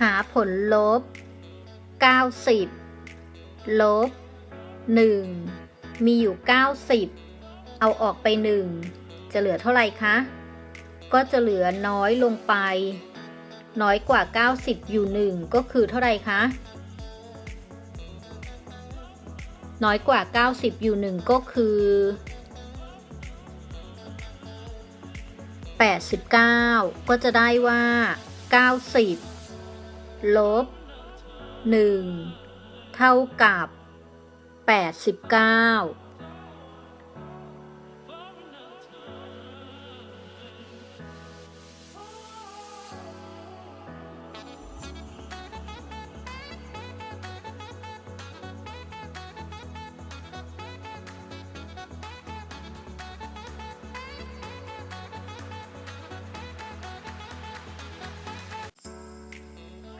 หาผลลบ 90 ลบ 1 มีอยู่ 90 เอาออกไป 1 จะเหลือเท่าไหร่คะ ก็จะเหลือน้อยลงไป น้อยกว่า 90 อยู่ 1 ก็คือเท่าไหร่คะ น้อยกว่า 90 อยู่ 1 ก็คือ 89 ก็จะได้ว่า 90 ลบ1เท่ากับ89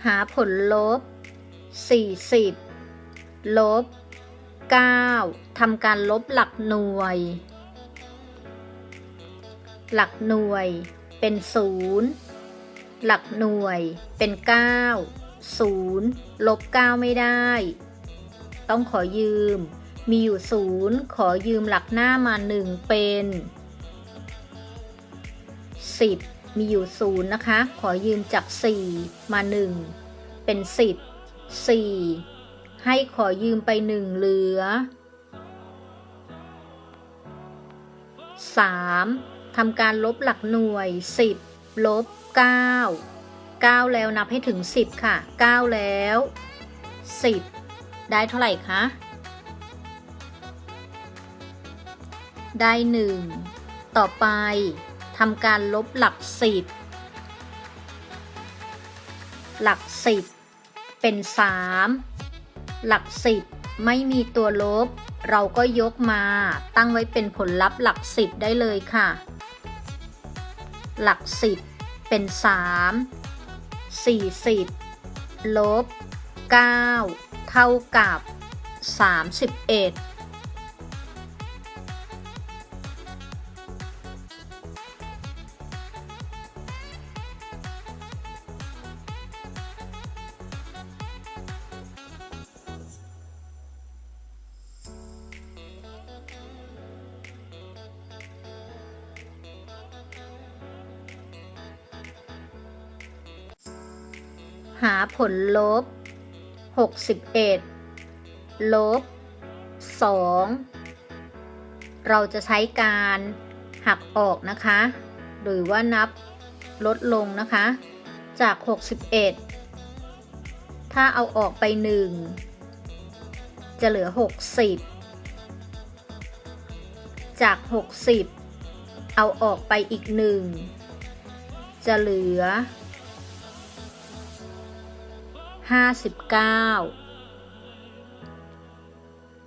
หาผลลบ 40 ลบ 9ทำการลบหลักหน่วย หลักหน่วยเป็น 0 หลักหน่วยเป็น 9 0 ลบ 9 ไม่ได้ ต้องขอยืม มีอยู่ 0 ขอยืมหลักหน้ามา 1 เป็น 10 มีอยู่0นะคะ ขอยืมจาก 4 มา 1 เป็น 10 4 ให้ขอยืมไป 1 เหลือ 3. ทำการลบหลักหน่วย 10 ลบ 9 9 แล้วนับให้ถึง 10 ค่ะ 9 แล้ว 10 ได้เท่าไหร่คะ ได้ 1 ต่อไป ทำการลบหลัก10หลัก10เป็น 3 หลัก10ไม่มีตัวลบ เราก็ยกมาตั้งไว้เป็นผลลัพธ์หลัก10ได้เลยค่ะ หลัก10เป็น 3 40 ลบ 9 เท่ากับ 31 หาผลลบ 61 ลบ 2 เราจะใช้การหักออกนะคะ หรือว่านับลดลงนะคะ จาก 61 ถ้าเอาออกไป 1 จะเหลือ 60 จาก 60 เอาออกไปอีก 1 จะเหลือ ห้าสิบเก้า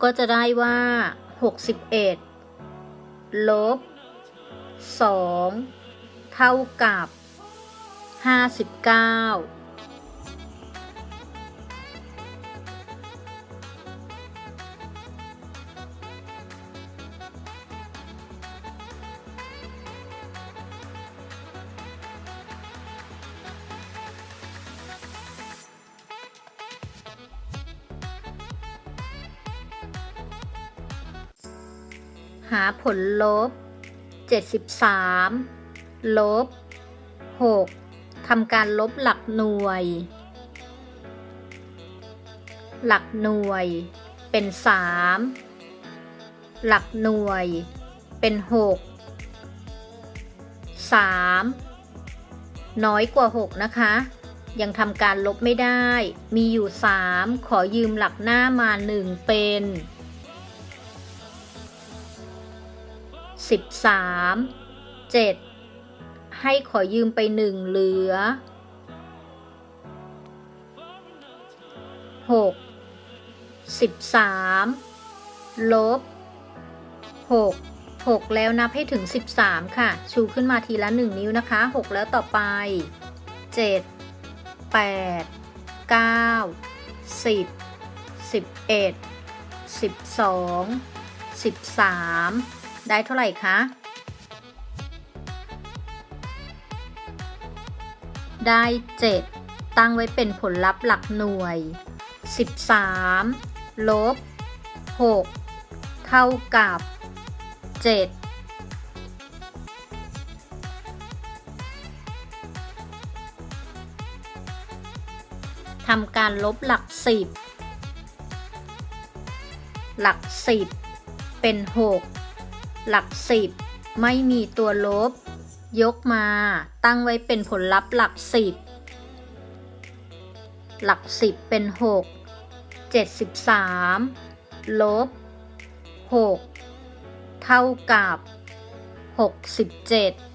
ก็จะได้ว่าหกสิบเอ็ดลบสองเท่ากับห้าสิบเก้า หาผลลบ 73 ลบ 6ทำการลบหลักหน่วย หลักหน่วยเป็น 3 หลักหน่วยเป็น 6 3 น้อยกว่า 6 นะคะ ยังทำการลบไม่ได้ มีอยู่ 3 ขอยืมหลักหน้ามา 1 เป็น 13 7 ให้ขอยืมไปหนึ่งเหลือ 6 13 ลบ 6 6 แล้วนับให้ถึง 13 ค่ะ ชูขึ้นมาทีละ 1 นิ้วนะคะ 6 แล้วต่อไป 7 8 9 10 11 12 13 ได้เท่าไหร่คะ ได้ 7 ตั้งไว้เป็นผลลัพธ์หลักหน่วย 13 ลบ 6 เท่ากับ 7ทำการลบหลักสิบ หลักสิบเป็น6 หลักสิบไม่มีตัวลบ ยกมา ตั้งไว้เป็นผลลัพธ์หลักสิบหลักสิบเป็น6 73ลบ6เท่ากับ67